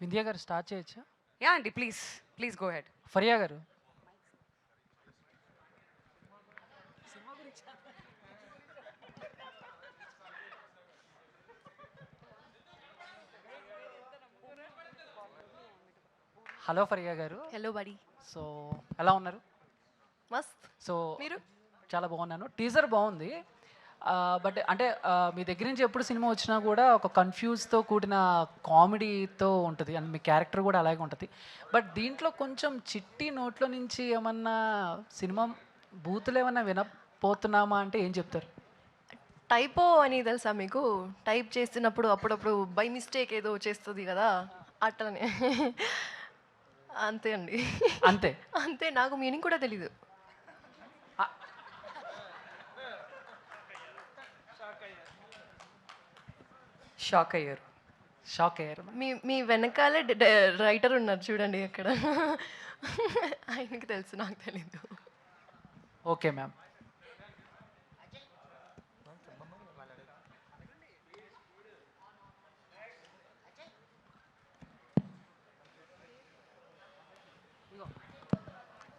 వింధ్య గారు స్టార్ట్ చేయొచ్చా? యా అండి please please go ahead. Faria గారు. హలో ఫరియా గారు. హలో బడి సో ఎలా ఉన్నారు? మస్త్. సో మీరు? చాలా బాగున్నాను. టీజర్ బాగుంది. బట్ అంటే మీ దగ్గర నుంచి ఎప్పుడు సినిమా వచ్చినా కూడా ఒక కన్ఫ్యూజ్తో కూడిన కామెడీతో ఉంటుంది. అండ్ మీ క్యారెక్టర్ కూడా అలాగే ఉంటుంది. బట్ దీంట్లో కొంచెం చిట్టి నోట్లో నుంచి ఏమన్నా సినిమా బూతులు ఏమన్నా వినపోతున్నామా అంటే ఏం చెప్తారు? టైపో అని తెలుసా మీకు? టైప్ చేస్తున్నప్పుడు అప్పుడప్పుడు బై మిస్టేక్ ఏదో చేస్తుంది కదా? అట్లనే. అంతే అండి. అంతే. అంతే నాకు మీనింగ్ కూడా తెలీదు. షాక్ అయ్యారు. షాక్ అయ్యారు మీ మీ వెనకాలే రైటర్ ఉన్నారు చూడండి అక్కడ. ఆయనకి తెలుసు నాకు తెలీదు. Okay ma'am.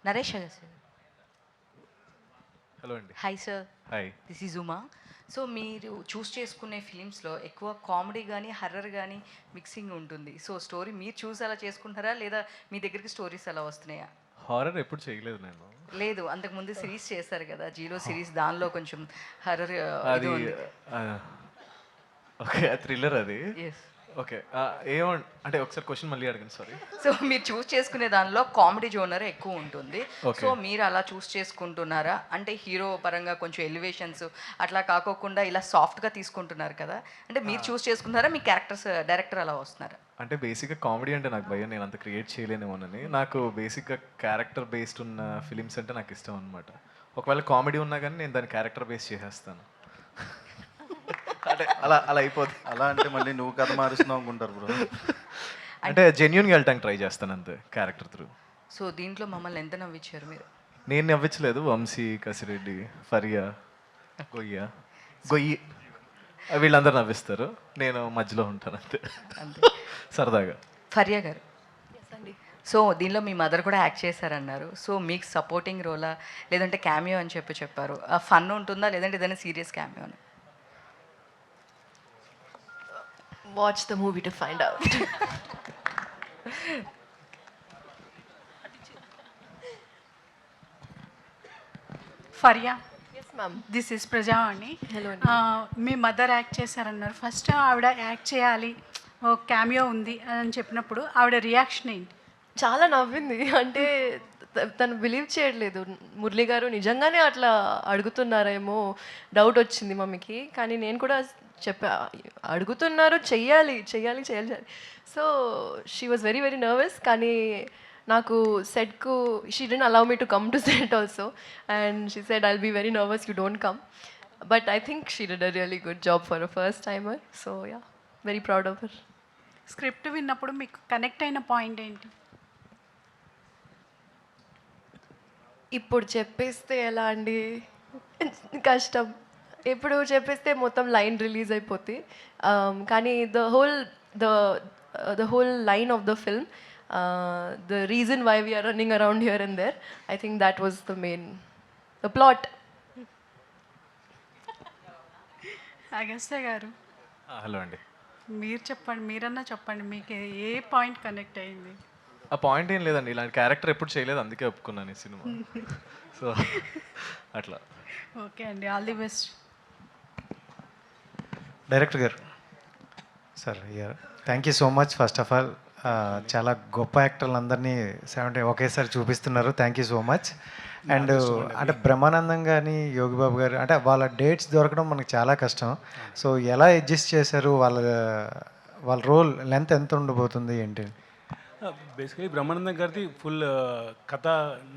Naresh sir. Hello అండి. Hi sir hi this is Uma so మీరు చూస్ చేసుకునే ఫిలిమ్స్లో ఎక్కువ కామెడీ కానీ హర్రర్ కానీ మిక్సింగ్ ఉంటుంది. సో స్టోరీ మీరు చూసి అలా చేసుకుంటారా? లేదా మీ దగ్గరికి స్టోరీస్ అలా వస్తున్నాయా? హారర్ ఎప్పుడు చేయలేదు నేను. లేదు. అంతకుముందు సిరీస్ చేశారు కదా జీలో సిరీస్ దానిలో కొంచెం హర్రర్ అది ఓకే థ్రిల్లర్ అది. ఓకే. ఏమో అంటే ఒకసారి క్వశ్చన్ మళ్ళీ అడగండి సారీ సో మీరు చూస్ చేసుకునే దానిలో కామెడీ జోనర్ ఎక్కువ ఉంటుంది. సో మీరు అలా చూస్ చేసుకుంటున్నారా? అంటే హీరో పరంగా కొంచెం ఎలివేషన్స్ అట్లా కాకోకుండా ఇలా సాఫ్ట్గా తీసుకుంటున్నారు కదా. అంటే మీరు చూస్ చేసుకుంటున్నారా? మీ క్యారెక్టర్స్ డైరెక్టర్ అలా వస్తున్నారా? అంటే బేసిక్గా కామెడీ అంటే నాకు భయం. నేను అంత క్రియేట్ చేయలేనేమోనని. నాకు బేసిక్గా క్యారెక్టర్ బేస్డ్ ఉన్న ఫిలిమ్స్ అంటే నాకు ఇష్టం అనమాట ఒకవేళ కామెడీ ఉన్నా కానీ నేను దాన్ని క్యారెక్టర్ బేస్ చేసేస్తాను. అంటే అలా అలా అయిపోద్ది. అలా అంటే మళ్ళీ నువ్వు కథ మారుస్తున్నావు అనుకుంటారు బ్రో. అంటే జెన్యున్గా వెళ్ళటానికి ట్రై చేస్తాను అంతే క్యారెక్టర్ త్రూ సో దీంట్లో మమ్మల్ని ఎంత నవ్వించారు మీరు? నేను నవ్వించలేదు వంశీ కసిరెడ్డి ఫరియా గొయ్య. గొయ్యి. వీళ్ళందరూ నవ్విస్తారు నేను మధ్యలో ఉంటాను అంతే. అంతే. సరదాగా. ఫరియా గారు. సో దీనిలో మీ మదర్ కూడా యాక్ట్ చేశారన్నారు. సో మీకు సపోర్టింగ్ రోలా లేదంటే క్యామియో అని చెప్పి చెప్పారు. ఫన్ ఉంటుందా? లేదంటే ఏదైనా సీరియస్ క్యామియో అని? Watch the movie to find out Faria yes ma'am this is Prajavani Hello ఆ, మీ మదర్ యాక్ట్ చేశారన్నారు. ఫస్ట్ ఆవిడ యాక్ట్ చేయాలి. ఓ క్యామియో ఉంది అని చెప్పినప్పుడు ఆవిడ రియాక్షన్ ఏంటి? చాలా నవ్వింది. అంటే తను బిలీవ్ చేయట్లేదు. మురళి గారు నిజంగానే అట్లా అడుగుతున్నారేమో డౌట్ వచ్చింది మమ్మీకి. కానీ నేను కూడా చెప్పా అడుగుతున్నారు చెయ్యాలి చెయ్యాలి చెయ్యాలి so she was very very nervous కానీ నాకు సెట్కు she didn't allow me to come to set also and she said I'll be very nervous you don't come but I think she did a really good job for a first timer so yeah very proud of her script విన్నప్పుడు మీకు connect అయిన point ఏంటి? ఇప్పుడు చెప్పేస్తే ఎలా అండి? కష్టం. ఇప్పుడు చెప్పేస్తే మొత్తం లైన్ రిలీజ్ అయిపోతుంది Um, కానీ the whole the the whole line of the film the reason why we're running around here and there I think that was the main the plot Agastya గారు హలో అండి. మీరు చెప్పండి మీరన్నా చెప్పండి మీకు ఏ point connect అయింది? ఆ పాయింట్ ఏం లేదండి ఇలాంటి క్యారెక్టర్ ఎప్పుడు చేయలేదు అందుకే ఒప్పుకున్నాను ఈ సినిమా. సో అట్లా. ఓకే అండి ఆల్ ది బెస్ట్. డైరెక్టర్ గారు. Sir thank you so much first of all చాలా గొప్ప యాక్టర్లు అందరినీ సెవెంటీ ఒకేసారి చూపిస్తున్నారు. Thank you so much and అంటే బ్రహ్మానందం కానీ యోగిబాబు గారు అంటే వాళ్ళ డేట్స్ దొరకడం మనకు చాలా కష్టం. సో ఎలా అడ్జస్ట్ చేశారు వాళ్ళ వాళ్ళ రోల్ లెంత్ ఎంత ఉండబోతుంది ఏంటి? బేసికలీ బ్రహ్మానందం గారిది ఫుల్ కథ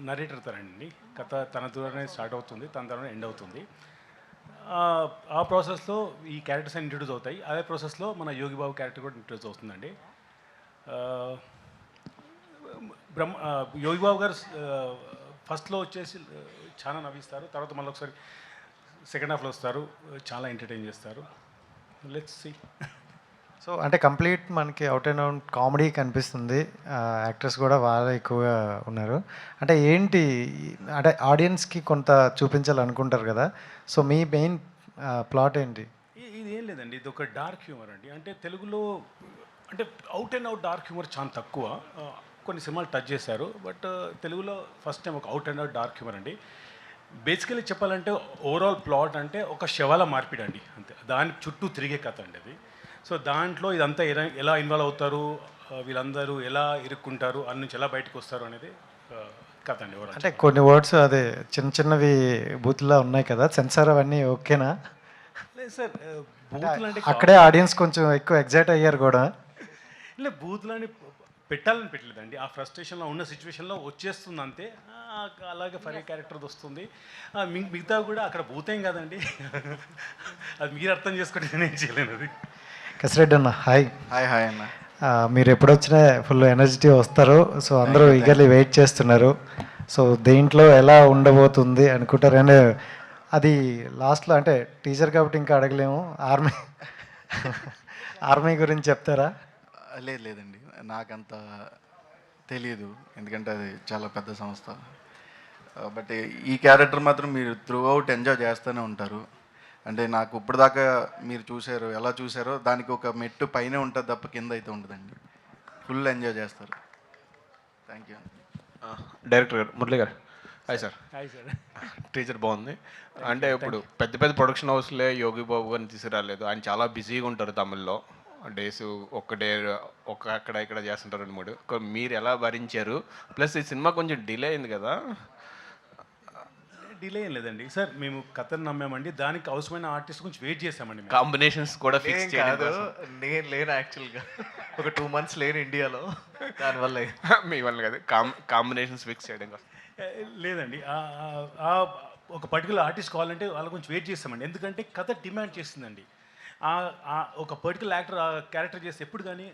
నరేటర్ తనండి కథ తన ద్వారానే స్టార్ట్ అవుతుంది తన ద్వారా ఎండ్ అవుతుంది. ఆ, ప్రాసెస్లో ఈ క్యారెక్టర్స్ అన్ని ఇంట్రడ్యూస్ అవుతాయి. అదే ప్రాసెస్లో మన యోగి బాబు క్యారెక్టర్ కూడా ఇంట్రడ్యూస్ అవుతుందండి. బ్రహ్మ యోగి బాబు గారు ఫస్ట్లో వచ్చేసి చాలా నవ్విస్తారు. తర్వాత మళ్ళీ ఒకసారి సెకండ్ హాఫ్లో వస్తారు. చాలా ఎంటర్టైన్ చేస్తారు. లెట్స్ సీ సో అంటే కంప్లీట్ మనకి అవుట్ అండ్ అవుట్ కామెడీ కనిపిస్తుంది. యాక్టర్స్ కూడా బాగా ఎక్కువగా ఉన్నారు. అంటే ఏంటి అంటే ఆడియన్స్కి కొంత చూపించాలనుకుంటారు కదా. సో మీ మెయిన్ ప్లాట్ ఏంటి? ఇది ఏం లేదండి. ఇది ఒక డార్క్ హ్యూమర్ అండి. అంటే తెలుగులో అంటే out and out dark humour చాలా తక్కువ. కొన్ని సినిమాలు టచ్ చేశారు. బట్ తెలుగులో ఫస్ట్ టైం ఒక out and out dark humour అండి. బేసికలీ చెప్పాలంటే ఓవరాల్ ప్లాట్ అంటే ఒక శవాల మార్పిడి అండి. అంతే. దాని చుట్టూ తిరిగే కథ అండి అది. సో దాంట్లో ఇదంతా ఎలా ఎలా ఇన్వాల్వ్ అవుతారు? వీళ్ళందరూ ఎలా ఇరుక్కుంటారు? అన్ని నుంచి ఎలా బయటకు వస్తారు అనేది కథ అండి అంటే కొన్ని వర్డ్స్ అదే చిన్న చిన్నవి బూత్లా ఉన్నాయి కదా? సెన్సార్ అవన్నీ ఓకేనా? లేదు సార్ బూతులు అంటే అక్కడే ఆడియన్స్ కొంచెం ఎక్కువ ఎగ్జైట్ అయ్యారు కూడా. లే బూత్లని పెట్టాలని పెట్టలేదండి. ఆ ఫ్రస్ట్రేషన్లో ఉన్న సిచ్యువేషన్లో వచ్చేస్తుంది అంతే అలాగే ఫరీ క్యారెక్టర్ వస్తుంది. మిగతా కూడా అక్కడ భూతేం కాదండి. అది మీరు అర్థం చేసుకుంటే నేను చేయలేను అది కసిరెడ్డి అన్న హాయ్. హాయ్ హాయ్ అన్న. మీరు ఎప్పుడు వచ్చినా ఫుల్ ఎనర్జిటీ వస్తారు. సో అందరూ ఈగర్లీ వెయిట్ చేస్తున్నారు. సో దేంట్లో ఎలా ఉండబోతుంది అనుకుంటారు. అండ్ అది లాస్ట్లో అంటే టీచర్ కాబట్టి ఇంకా అడగలేము. ఆర్మీ ఆర్మీ గురించి చెప్తారా? లేదు లేదండి. నాకంత తెలియదు ఎందుకంటే అది చాలా పెద్ద సంస్థ. బట్ ఈ క్యారెక్టర్ మాత్రం మీరు త్రూ అవుట్ ఎంజాయ్ చేస్తూనే ఉంటారు. అంటే నాకు ఇప్పటిదాకా మీరు చూశారు ఎలా చూసారో దానికి ఒక మెట్టు పైనే ఉంటుంది తప్ప కింద అయితే ఉండదండి. ఫుల్ ఎంజాయ్ చేస్తారు. థ్యాంక్ యూ డైరెక్టర్ గారు మురళి గారు. Hi sir hi sir teacher బాగుంది. అంటే ఇప్పుడు పెద్ద పెద్ద ప్రొడక్షన్ హౌస్లే యోగి బాబు గారిని తీసుకురాలేదు. ఆయన చాలా బిజీగా ఉంటారు తమిళ్ళో. డేస్ ఒక్క డే ఒక అక్కడ ఇక్కడ చేస్తుంటారు రెండు మూడు. మీరు ఎలా భరించారు? ప్లస్ ఈ సినిమా కొంచెం డిలే అయింది కదా. డిలే ఏం లేదండి. సార్ మేము కథను నమ్మామండి. దానికి అవసరమైన ఆర్టిస్ట్ గురించి వెయిట్ చేసామండి. కాంబినేషన్స్ కూడా ఫిక్స్ కాదు. కోసం. నేను లేను యాక్చువల్గా. ఒక టూ మంత్స్ లేను ఇండియాలో. దానివల్ల మీ వల్ల కాదు. కాంబినేషన్స్ ఫిక్స్ చేయడం కోసం. లేదండి. ఆ- ఆ- ఆ ఒక పర్టికులర్ ఆర్టిస్ట్ కావాలంటే వాళ్ళ గురించి వెయిట్ చేస్తామండి. ఎందుకంటే కథ డిమాండ్ చేస్తుందండి. ఆ- ఆ ఒక పర్టికులర్ యాక్టర్ ఆ క్యారెక్టర్ చేస్తే ఎప్పుడు కానీ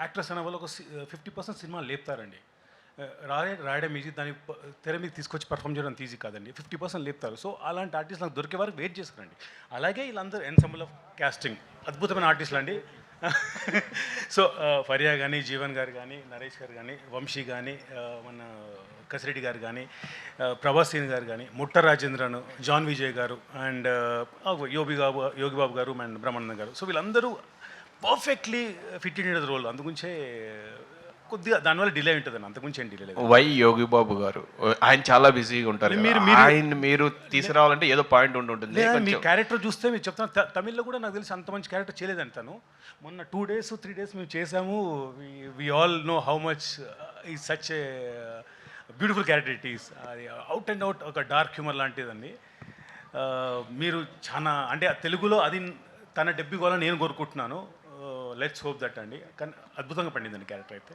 యాక్టర్స్ అనే వాళ్ళు ఒక ఫిఫ్టీ పర్సెంట్ సినిమా లేపుతారండి. రాయే రాయడం ఈజీ దాని తెర మీద తీసుకొచ్చి పర్ఫామ్ చేయడం ఈజీ కాదండి. ఫిఫ్టీ పర్సెంట్ లేపుతారు. సో అలాంటి ఆర్టిస్ట్ నాకు దొరికే వరకు వెయిట్ చేస్తారండి. అలాగే వీళ్ళందరూ ఎన్సెంబుల్ ఆఫ్ కాస్టింగ్ అద్భుతమైన ఆర్టిస్టులు అండి సో ఫరియా కానీ జీవన్ గారు కానీ నరేష్ గారు కానీ వంశీ కానీ మన కసిరెడ్డి గారు కానీ ఆ, ప్రభాస్ సీన్ గారు కానీ ముట్ట రాజేంద్రన్ జాన్ విజయ్ గారు అండ్ యోగి బాబు యోగి బాబు గారు అండ్ బ్రహ్మానందం గారు. సో వీళ్ళందరూ పర్ఫెక్ట్లీ ఫిట్ ఇన్ రోల్ అందుగురించే కొద్దిగా దానివల్ల డిలే ఉంటుంది అంతకుమించి ఏం డిలే లేదు. వై యోగి బాబు గారు ఆయన చాలా బిజీగా ఉంటారు మీరు- ఆయన మీరు తీసుకురావాలంటే ఏదో పాయింట్ ఉండి ఉంటుంది. మీ క్యారెక్టర్ చూస్తే మీరు చెప్తాను తమిళ్ళో కూడా నాకు తెలిసి అంత మంచి క్యారెక్టర్ చేయలేదని తను. మొన్న టూ డేస్ త్రీ డేస్ మేము చేసాము. We all know how much ఈ such beautiful character it is అది అవుట్ అండ్ అవుట్ ఒక డార్క్ హ్యూమర్ లాంటిదండి. ఆ, మీరు చాలా అంటే తెలుగులో అది తన డెబ్బి కావాలని నేను కోరుకుంటున్నాను. లెట్స్ హోప్ దట్ అండి. కానీ అద్భుతంగా పండిందండి క్యారెక్టర్ అయితే.